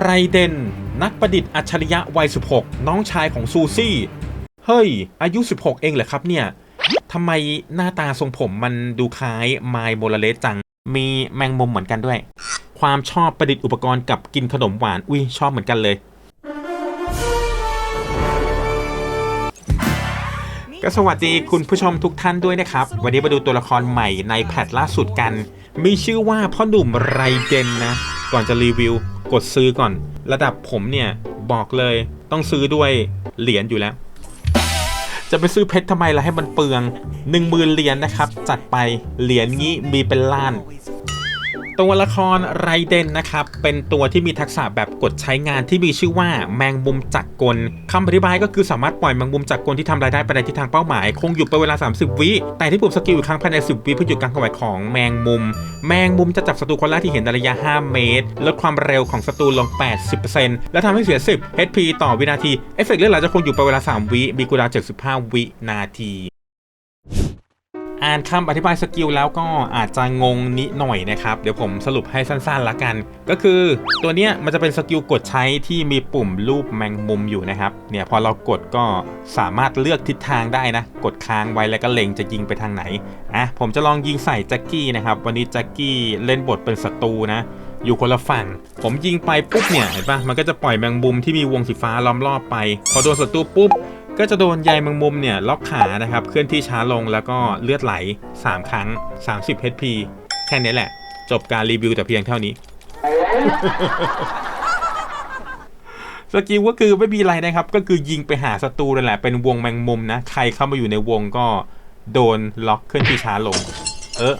ไรเดน นักประดิษฐ์อัจฉริยะวัย 16 น้องชายของซูซี่ เฮ้ย อายุ 16 เองเหรอครับเนี่ยทำไมหน้าตาทรงผมมันดูคล้ายไมล์โมลเลสจัง มีแมงมุมเหมือนกันด้วย ความชอบประดิษฐ์อุปกรณ์กับกินขนมหวาน อุ้ยชอบเหมือนกันเลย ก็สวัสดีคุณผู้ชมทุกท่านด้วยนะครับ วันนี้มาดูตัวละครใหม่ในแพทล่าสุดกัน มีชื่อว่าพ่อหนุ่มไรเดนนะ ก่อนจะรีวิวกดซื้อก่อน ระดับผมเนี่ยบอกเลยต้องซื้อด้วยเหรียญอยู่แล้ว จะไปซื้อเพชรทำไมล่ะให้มันเปลือง 1 0,000เหรียญนะครับ จัดไปเหรียญงี้มีเป็นล้าน ตัวละครไรเดนนะครับ เป็นตัวที่มีทักษะแบบกดใช้งานที่มีชื่อว่าแมงมุมจักรกลคำอธิบายก็คือสามารถปล่อยแมงมุมจักรกลที่ทำรายได้ไปในทิศทางเป้าหมาย คงอยู่ไปเวลา 30 วิ แต่ที่ปุ่มสกิลอีกครั้งภายใน 10 วิเพื่อหยุดการเคลื่อนของแมงมุม แมงมุมจะจับศัตรูคนแรกที่เห็นในระยะ 5 เมตร ลดความเร็วของศัตรูลง 80%และทำให้เสีย 10 HP ต่อวินาที เอฟเฟกต์เลือดไหลจะคงอยู่ไปเวลา 3 วิ มีกูดา75 วินาที อ่านคำอธิบายสกิลแล้วก็อาจจะงงนิดหน่อยนะครับ เดี๋ยวผมสรุปให้สั้นๆละกัน ก็คือตัวเนี้ยมันจะเป็นสกิลกดใช้ที่มีปุ่มรูปแมงมุมอยู่นะครับ เนี่ยพอเรากดก็สามารถเลือกทิศทางได้นะ กดค้างไว้แล้วก็เล็งจะยิงไปทางไหน อะผมจะลองยิงใส่แจ็คกี้นะครับ วันนี้แจ็คกี้เล่นบทเป็นศัตรูนะอยู่คนละฝั่ง ผมยิงไปปุ๊บเนี่ยเห็นปะมันก็จะปล่อยแมงมุมที่มีวงสีฟ้าล้อมรอบไป พอโดนศัตรูปุ๊บ ก็จะโดนใยแมงมุมเนี่ยล็อกขานะครับเคลื่อนที่ช้าลงแล้วก็เลือดไหล 3 ครั้ง 30 HP แค่นี้แหละ จบการรีวิวแต่เพียงเท่านี้ สกิลก็คือไม่มีอะไรนะครับ ก็คือยิงไปหาศัตรูนั่นแหละเป็นวงแมงมุมนะ ใครเข้ามาอยู่ในวงก็โดนล็อกเคลื่อนที่ช้าลง เออ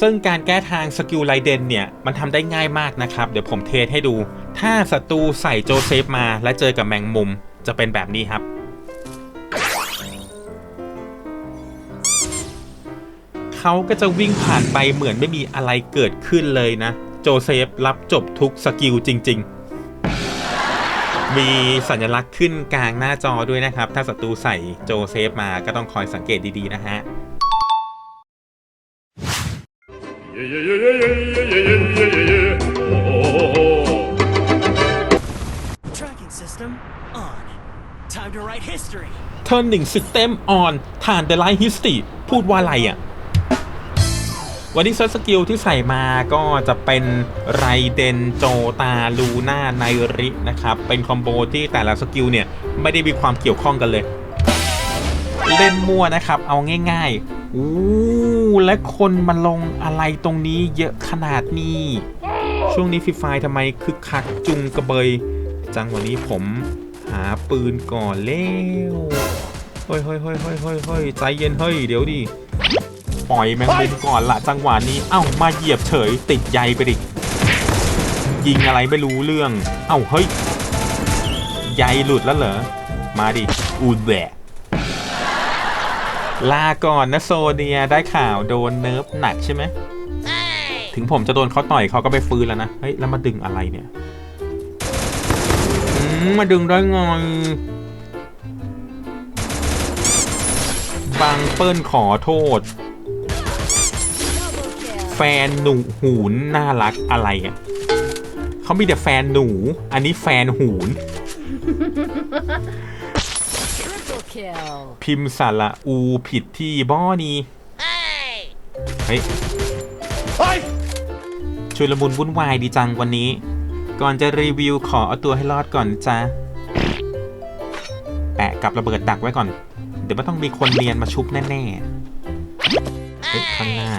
ซึ่งการแก้ทางสกิลไลเดนเนี่ย มันทำได้ง่ายมากนะครับ เดี๋ยวผมเทสให้ดู ถ้าศัตรูใส่โจเซฟมาและเจอกับแมงมุม จะเป็นแบบนี้ครับ เขาก็จะวิ่งผ่านไปเหมือนไม่มีอะไรเกิดขึ้นเลยนะ โจเซฟรับจบทุกสกิลจริง ๆมีสัญลักษณ์ขึ้นกลางหน้าจอด้วยนะครับ ถ้าศัตรูใส่โจเซฟมาก็ต้องคอยสังเกตดี ๆ นะฮะ Turning System on ฐาน The Light History พูดว่าอะไรอะ วันนี้เซิร์สกิลที่ใส่มาก็จะเป็นไรเดนโจตาลูน่าไนรินะครับ เป็นคอมโบที่แต่ละสกิลเนี่ย ไม่ได้มีความเกี่ยวข้องกันเลย เล่นมั่วนะครับ เอาง่ายๆอู้และคนมาลงอะไรตรงนี้เยอะขนาดนี้ ช่วงนี้ฟรีไฟทำไมคึกคักจุงกระเบย จังวันนี้ผมาปืนก่อนแล้วเฮ้ยเฮ้ยเฮ้ยเฮ้ยเฮ้ยเฮ้ยใจเย็นเฮ้ยเดี๋ยวดิปล่อยแมงมุมก่อนละจังหวะนี้ เอ้ามาเหยียบเฉยติดใยไปดิ ยิงอะไรไม่รู้เรื่อง เอ้าเฮ้ยใยหลุดแล้วเหรอ มาดิ อูดแบะลาก่อนนะโซเนียได้ข่าวโดนเนิร์ฟหนักใช่ไหม ถึงผมจะโดนเขาต่อยเขาก็ไปฟื้นแล้วนะ เฮ้ย แล้วมาดึงอะไรเนี่ย มมาดึงได้ไงบางเปิ้ลขอโทษ แฟนหนูหูนน่ารักอะไรอะเขามีแต่แฟนหนู อันนี้แฟนหูน Triple kill. พิมพ์สระอูผิดที่บ้อนี้เฮ้ย Hey! ชุลมุนวุ่นวายดีจังวันนี้ ก่อนจะรีวิวขอเอาตัวให้รอดก่อนจ้าแปะกับระเบิดดักไว้ก่อน เดี๋ยวมันต้องมีคนเนียนมาชุบแน่ๆเฮ้ยข้างหน้า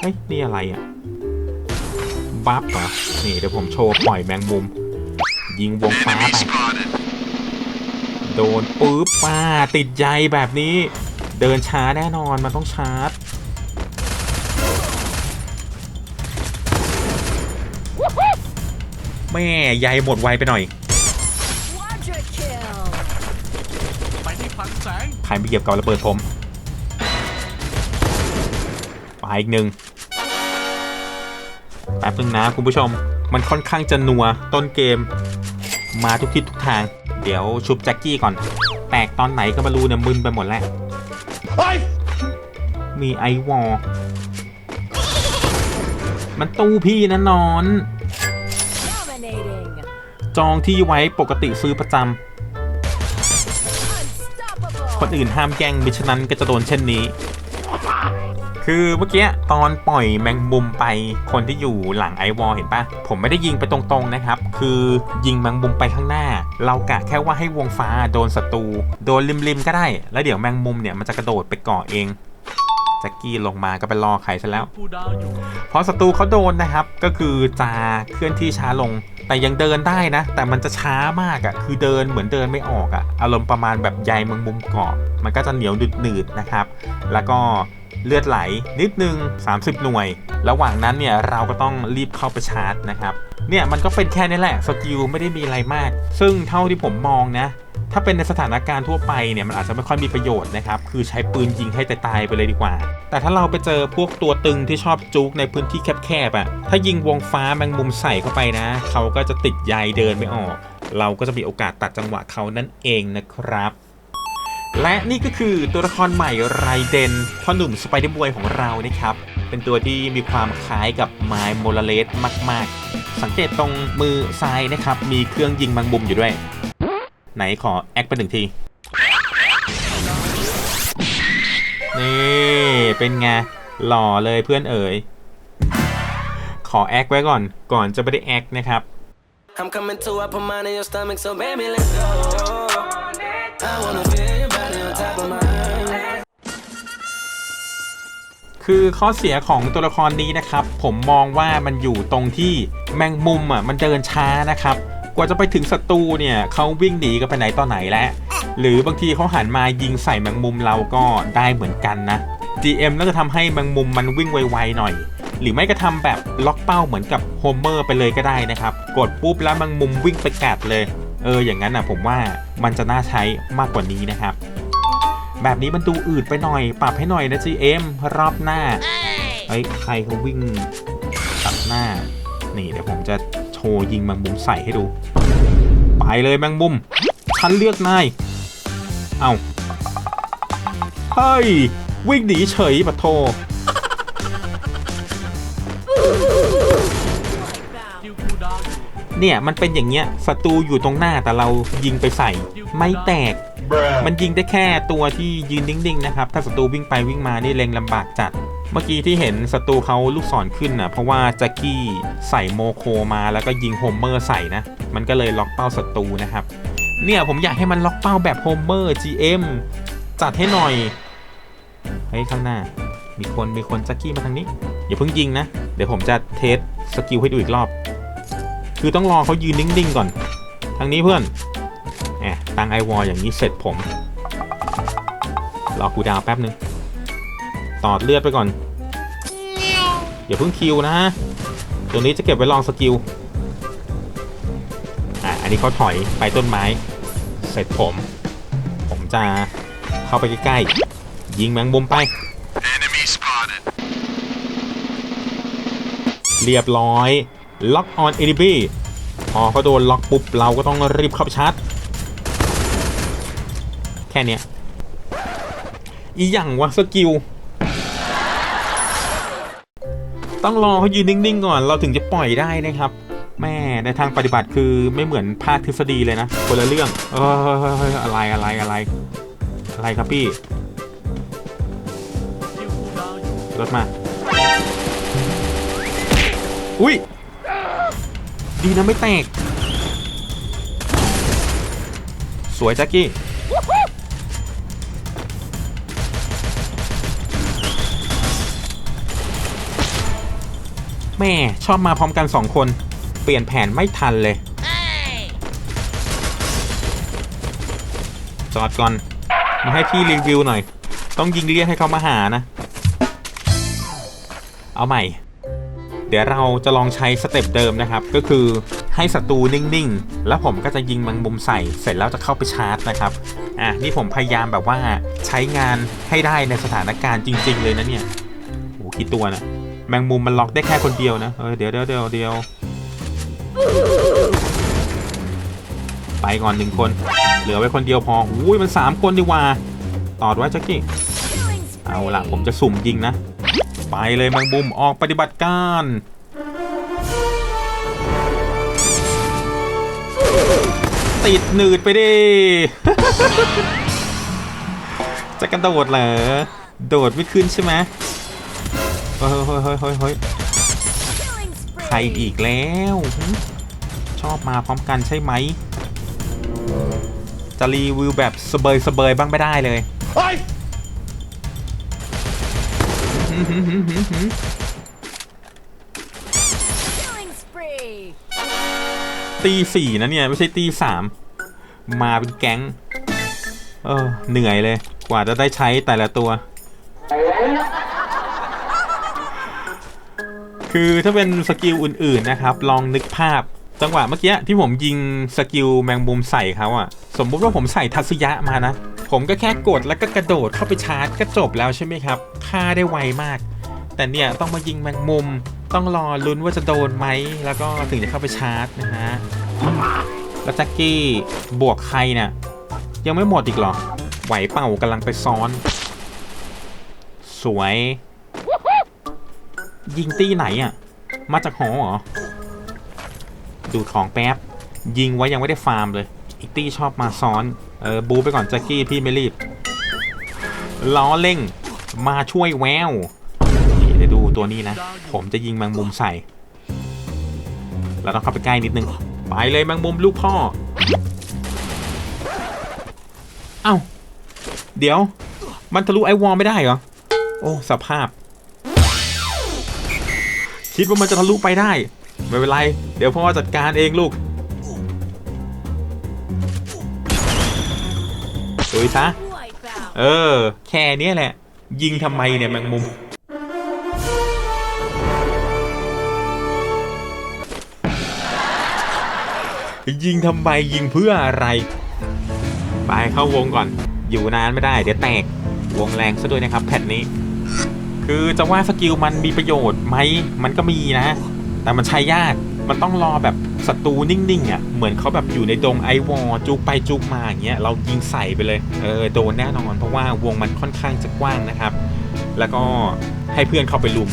เฮ้ย นี่อะไรอะ บัฟเหรอ นี่เดี๋ยวผมโชว์ปล่อยแมงมุม ยิงวงฟ้าไป โดนปุ๊บป้าติดใยแบบนี้ เดินช้าแน่นอน มันต้องชาร์จ แม่ใยหมดไวไปหน่อย Quadra kill. ไปที่พันแสงใครไปเหยียบกับระเบิดผมไปอีกหนึ่งแป๊บนึงนะคุณผู้ชม มันค่อนข้างจะนัวต้นเกม มาทุกทิศทุกทาง เดี๋ยวชุบแจ็คกี้ก่อน แตกตอนไหนก็ไม่รู้เนี่ยมึนไปหมดแล้ว Hey! มีไอวอลมันตู้พี่นะนอน Dominating. จองที่ไว้ปกติซื้อประจำ คนอื่นห้ามแย่งมิฉะนั้นก็จะโดนเช่นนี้ คือเมื่อกี้ตอนปล่อยแมงมุมไปคนที่อยู่หลังไอวอลเห็นปะผมไม่ได้ยิงไปตรงๆนะครับ คือยิงแมงมุมไปข้างหน้า เรากะแค่ว่าให้วงฟ้าโดนศัตรูโดนริมๆก็ได้ แล้วเดี๋ยวแมงมุมเนี่ยมันจะกระโดดไปเกาะเอง จ็คกี้ลงมาก็ไปรอไข่ซะแล้วผู้ดาวอยู่พอศัตรูเขาโดนนะครับ ก็คือจะเคลื่อนที่ช้าลง แต่ยังเดินได้นะ แต่มันจะช้ามากอะ่ะ คือเดินเหมือนเดินไม่ออกอะ่ะ อารมณ์ประมาณแบบใยแมงมุมเกาะ มันก็จะเหนียวหนืดๆนะครับ แล้วก็เลือดไหลนิดนึง 30 หน่วย ระหว่างนั้นเนี่ยเราก็ต้องรีบเข้าไปชาร์จนะครับ เนี่ยมันก็เป็นแค่นี้แหละ สกิลไม่ได้มีอะไรมาก ซึ่งเท่าที่ผมมองนะ ถ้าเป็นในสถานการณ์ทั่วไปเนี่ยมันอาจจะไม่ค่อยมีประโยชน์นะครับ คือใช้ปืนยิงให้ตายๆไปเลยดีกว่า แต่ถ้าเราไปเจอพวกตัวตึงที่ชอบจุกในพื้นที่แคบๆอะ่ะ ถ้ายิงวงฟ้าแมงมุมใส่เข้าไปนะ เขาก็จะติดใยเดินไม่ออก เราก็จะมีโอกาสตัดจังหวะเขานั่นเองนะครับ และนี่ก็คือตัวละครใหม่ไรเดนพ่อหนุ่มสไปเดอร์บอยของเรานะครับ เป็นตัวที่มีความคล้ายกับไมล์โมลเลสมาก ๆ สังเกตตรงมือซ้ายนะครับ มีเครื่องยิงแมงมุมอยู่ด้วย ไหนขอแอคไปหนึ่งที นี่ เป็นไง หล่อเลยเพื่อนเอ๋ย ขอแอคไว้ก่อน ก่อนจะไม่ได้แอคนะครับ I'm coming to, I put mine in your stomach, so baby, let's go. I wanna feel your body on top of mine. คือข้อเสียของตัวละครนี้นะครับ ผมมองว่ามันอยู่ตรงที่แมงมุมอะมันเดินช้านะครับ กว่าจะไปถึงศัตรูเนี่ยเขาวิ่งหนีกันไปไหนต่อไหนแล้วหรือบางทีเขาหันมายิงใส่แมงมุมเราก็ได้เหมือนกันนะ GM น่าจะทำให้แมงมุมมันวิ่งไวๆหน่อย หรือไม่ก็ทำแบบล็อกเป้าเหมือนกับโฮเมอร์ไปเลยก็ได้นะครับ กดปุ๊บแล้วแมงมุมวิ่งไปกัดเลย เอออย่างนั้นนะผมว่ามันจะน่าใช้มากกว่านี้นะครับ แบบนี้มันดูอืดไปหน่อย ปรับให้หน่อยนะ GM รอบหน้าเฮ้ยใครเขาวิ่งตัดหน้า นี่เดี๋ยวผมจะโช ว์ยิงแมงมุมใส่ให้ดู ไปเลยแมงมุม ฉันเลือกนาย เอาเฮ้ย วิ่งหนีเฉยปะโทเนี่ยมันเป็นอย่างเงี้ยศัตรูอยู่ตรงหน้าแต่เรายิงไปใส่ ไม่แตก มันยิงได้แค่ตัวที่ยืนนิ่งๆนะครับ ถ้าศัตรูวิ่งไปวิ่งมานี่เล็งลำบากจัด เมื่อกี้ที่เห็นศัตรูเขาลูกศรขึ้นนะเพราะว่าแจ็คกี้ใส่โมโคมาแล้วก็ยิงโฮมเมอร์ใส่นะ มันก็เลยล็อกเป้าศัตรูนะครับ เนี่ยผมอยากให้มันล็อกเป้าแบบโฮมเมอร์ GM จัดให้หน่อย เฮ้ย ข้างหน้า มีคนมีคนแจ็คกี้มาทางนี้ อย่าเพิ่งยิงนะ เดี๋ยวผมจะเทสสกิลให้ดูอีกรอบ คือต้องรอเขายืนนิ่งๆก่อน ทางนี้เพื่อนแอบตั้งไอวอลอย่างนี้เสร็จผม รอกูดาวแป๊บนึง ตอดเลือดไปก่อนอย่าเพิ่งคิวนะฮะ ตัวนี้จะเก็บไว้ลองสกิล อะ อันนี้เขาถอยไปต้นไม้ เสร็จผม ผมจะเข้าไปใกล้ๆ ยิงแมงมุมไป เรียบร้อย ล็อกออนเอ b บีพอเขาโดนล็อกปุ๊บ เราก็ต้องรีบเข้าไปชาร์จ แค่เนี้ยอีหยังวะสกิล ต้องรอเขายืนนิ่งๆก่อน เราถึงจะปล่อยได้นะครับ แม่ในทางปฏิบัติคือไม่เหมือนภาคทฤษฎีเลยนะคนละเรื่องเอออะไรอะไรอะไร อะไรครับพี่รถมา อุ้ย ดีนะไม่แตก สวยแจ็คกี้ แม่ชอบมาพร้อมกันสองคน เปลี่ยนแผนไม่ทันเลย จอดก่อน มาให้พี่รีวิวหน่อย ต้องยิงเรียกให้เขามาหานะ เอาใหม่ เดี๋ยวเราจะลองใช้สเต็ปเดิมนะครับ ก็คือให้ศัตรูนิ่งๆ แล้วผมก็จะยิงแมงมุมใส่ เสร็จแล้วจะเข้าไปชาร์จนะครับ อะ นี่ผมพยายามแบบว่าใช้งานให้ได้ในสถานการณ์จริง ๆ เลยนะเนี่ยโอ้กี่ตัวนะ แมงมุมมันล็อกได้แค่คนเดียวนะ เออเดี๋ยวเดี๋ยวเดี๋ยวเดี๋ยวไปก่อนหนึ่งคน เหลือไว้คนเดียวพออุ้ยมันสามคนดีกว่า ตอดไว้จักกี้ เอาละผมจะสุ่มยิงนะ ไปเลยแมงมุมออกปฏิบัติการติดหนืดไปดิจะกันโดดเหรอ โดดไม่ขึ้นใช่ไหม เฮ้ยเฮ้ยเฮ้ยเฮ้ยเฮ้ยใครอีกแล้ว ชอบมาพร้อมกันใช่ไหม จะรีวิวแบบสเบยสเบยบ้างไม่ได้เลยตีสี่นะเนี่ย ไม่ใช่ตีสามมาเป็นแก๊ง เออ เหนื่อยเลย กว่าจะได้ใช้แต่ละตัว คือถ้าเป็นสกิลอื่นๆนะครับ ลองนึกภาพจังหวะเมื่อกี้ที่ผมยิงสกิลแมงมุมใส่เขาอะสมมุติว่าผมใส่ทัศยะมานะ ผมก็แค่กดแล้วก็กระโดดเข้าไปชาร์จก็จบแล้วใช่ไหมครับฆ่าได้ไวมาก แต่เนี่ยต้องมายิงแมงมุม ต้องรอลุ้นว่าจะโดนไหมแล้วก็ถึงจะเข้าไปชาร์จนะฮะแล้วแจ็คกี้บวกใครเนี่ยยังไม่หมดอีกหรอไหวเป่ากำลังไปซ้อน สวย ยิงตี้ไหนอะ มาจากหอเหรอ ดูของแป๊บ ยิงไว้ยังไม่ได้ฟาร์มเลย อีกตี้ชอบมาซ้อน เออ บูไปก่อนแจ็คกี้พี่ไม่รีบ ล้อเร่ง มาช่วยแววนี่เดี๋ยวดูตัวนี้นะ ผมจะยิงแมงมุมใส่ เราต้องเข้าไปใกล้นิดนึง ไปเลยแมงมุมลูกพ่อ เอ้า เดี๋ยว มันทะลุไอวอลไม่ได้เหรอ โอ้ สภาพ คิดว่ามันจะทะลุไปได้ ไม่เป็นไร เดี๋ยวพ่อจัดการเองลูกดุยซะเออ แค่นี้แหละ ยิงทำไมเนี่ยแมงมุม ยิงทำไมยิงเพื่ออะไร ไปเข้าวงก่อน อยู่นานไม่ได้ เดี๋ยวแตก วงแรงซะด้วยนะครับแพทนี้ คือจะว่าสกิลมันมีประโยชน์ไหมมันก็มีนะ แต่มันใช้ยากมันต้องรอแบบศัตรูนิ่งๆอะเหมือนเขาแบบอยู่ในดงไอวอจุกไปจุกมาอย่างเงี้ยเรายิงใส่ไปเลยเออโดนแน่นอนเพราะว่าวงมันค่อนข้างจะกว้างนะครับ แล้วก็ให้เพื่อนเข้าไปลุม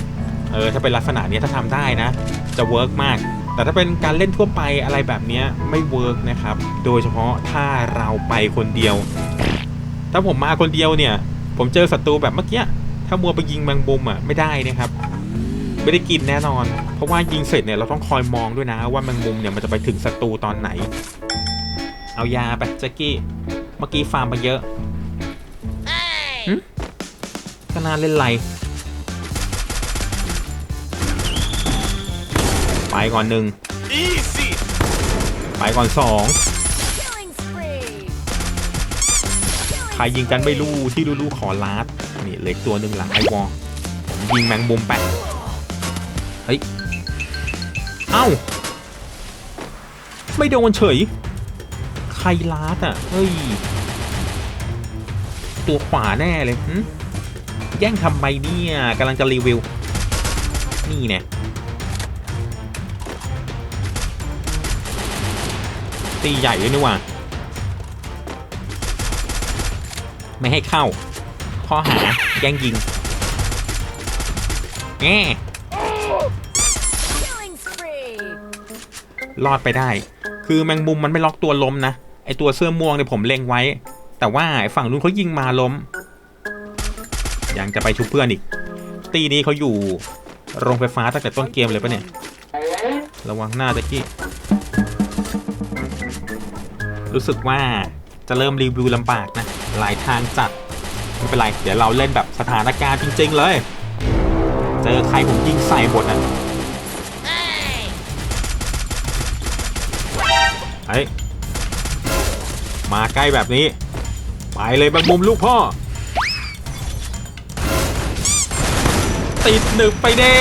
เออถ้าเป็นลักษณะนี้ถ้าทำได้นะ จะเวิร์กมาก แต่ถ้าเป็นการเล่นทั่วไปอะไรแบบนี้ไม่เวิร์กนะครับ โดยเฉพาะถ้าเราไปคนเดียว ถ้าผมมาคนเดียวเนี่ย ผมเจอศัตรูแบบเมื่อกี้ ถ้ามัวไปยิงแมงมุมอะไม่ได้นะครับ ไม่ได้กินแน่นอน เพราะว่ายิงเสร็จเนี่ยเราต้องคอยมองด้วยนะ ว่าแมงมุมเนี่ยมันจะไปถึงศัตรูตอนไหน เอายาไปแจ็กกี้เมื่อกี้ฟาร์มไปเยอะหึก็น่าเล่นไรไปก่อนหนึ่ง easy ไปก่อนสอง Killing spree. ใครยิงกันไม่รู้ที่รู้ๆขอลาด นี่เหล็กตัวหนึ่งหลังไอวอลผมยิงแมงมุมไป เฮ้ย เอ้า ไม่โดนเฉย ใครลาดอะ เฮ้ย ตัวขวาแน่เลยหึแย่งทำไมเนี่ยกำลังจะรีวิว นี่เนี่ยตีใหญ่ด้วยนี่หว่า ไม่ให้เข้า ข้อหาแย่งยิงแง่ Killing spree. รอดไปได้ คือแมงมุมมันไม่ล็อกตัวล้มนะ ไอตัวเสื้อม่วงเนี่ยผมเล็งไว้ แต่ว่าไอ้ฝั่งนู้นเขายิงมาล้ม ยังจะไปชุบเพื่อนอีก ตีนี้เขาอยู่โรงไฟฟ้าตั้งแต่ต้นเกมเลยปะเนี่ย ระวังหน้าตะกี้ รู้สึกว่าจะเริ่มรีวิวลำบากนะ หลายทางจัด ไม่เป็นไร เดี๋ยวเราเล่นแบบสถานการณ์จริง ๆ เลย เจอใครผมยิงใส่หมดอะเฮ้ยมาใกล้แบบนี้ ไปเลยบางมุมลูกพ่อ ติดหนึบไปเด้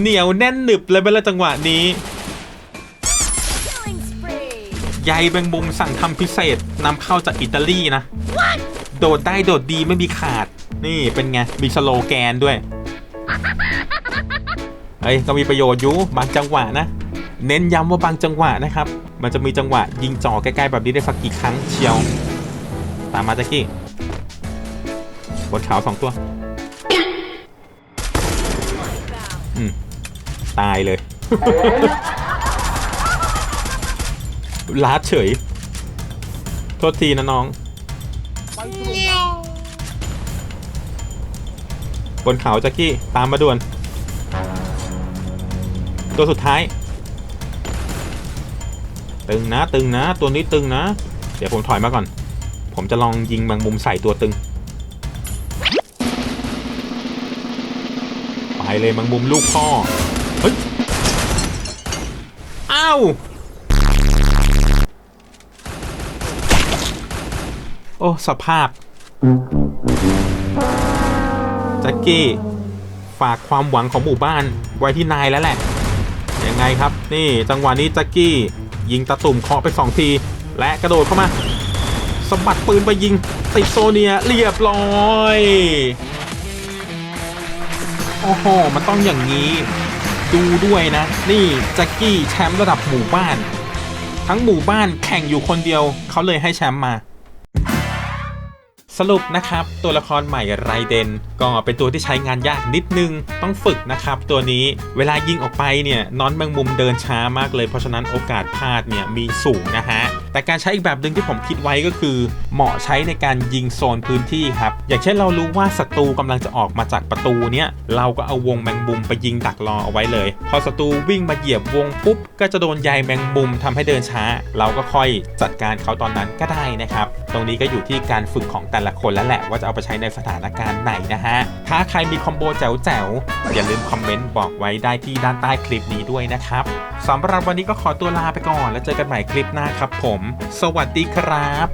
เหนียวแน่นหนึบเลยเบลาจังหวะนี้ ใยแมงมุมสั่งทำพิเศษนำเข้าจากอิตาลีนะ โดดได้โดดดีไม่มีขาด นี่เป็นไง มีสโลแกนด้วยเฮ้ยก็มีประโยชน์อยู่บางจังหวะนะ เน้นย้ำว่าบางจังหวะนะครับ มันจะมีจังหวะยิงจ่อใกล้ๆแบบนี้ได้สักกี่ครั้งเชียว ตามมาแจ็กกี้บนเขาสองตัว Wipeout. อืมตายเลย ลาดเฉย โทษทีนะน้อง บนเขาแจ็กกี้ ตามมาด่วน ตัวสุดท้าย ตึงนะ ตึงนะ ตัวนี้ตึงนะ เดี๋ยวผมถอยมาก่อน ผมจะลองยิงแมงมุมใส่ตัวตึง ไปเลยแมงมุมลูกพ่อ เฮ้ย อ้าว อ้ สภาพแจ็คกี้ ฝากความหวังของหมู่บ้านไว้ที่นายแล้วแหละ ยังไงครับ นี่จังหวะนี้แจ็คกี้ ยิงตะตุ่มเคาะไปสองที และกระโดดเข้ามาสะบัดปืนไปยิง ติดโซเนียเรียบร้อย โอ้โห มันต้องอย่างนี้ ดูด้วยนะ นี่แจ็คกี้แชมป์ระดับหมู่บ้าน ทั้งหมู่บ้านแข่งอยู่คนเดียว เขาเลยให้แชมป์มา สรุปนะครับตัวละครใหม่ไรเดนก็เป็นตัวที่ใช้งานยากนิดนึงต้องฝึกนะครับตัวนี้เวลายิงออกไปเนี่ยนอนแมงมุมเดินช้ามากเลยเพราะฉะนั้นโอกาสพลาดเนี่ยมีสูงนะฮะ แต่การใช้อีกแบบหนึ่งที่ผมคิดไว้ก็คือ เหมาะใช้ในการยิงโซนพื้นที่ครับ อย่างเช่นเรารู้ว่าศัตรูกำลังจะออกมาจากประตูเนี่ยเราก็เอาวงแมงมุมไปยิงดักรอเอาไว้เลย พอศัตรูวิ่งมาเหยียบวงปุ๊บก็จะโดนใยแมงมุมทำให้เดินช้า เราก็ค่อยจัดการเขาตอนนั้นก็ได้นะครับ ตรงนี้ก็อยู่ที่การฝึกของแต่ละคนแล้วแหละว่าจะเอาไปใช้ในสถานการณ์ไหนนะฮะ ถ้าใครมีคอมโบแจ๋วๆอย่าลืมคอมเมนต์บอกไว้ได้ที่ด้านใต้คลิปนี้ด้วยนะครับสำหรับวันนี้ก็ขอตัวลาไปก่อน แล้วเจอกันใหม่คลิปหน้าครับผมสวัสดีครับ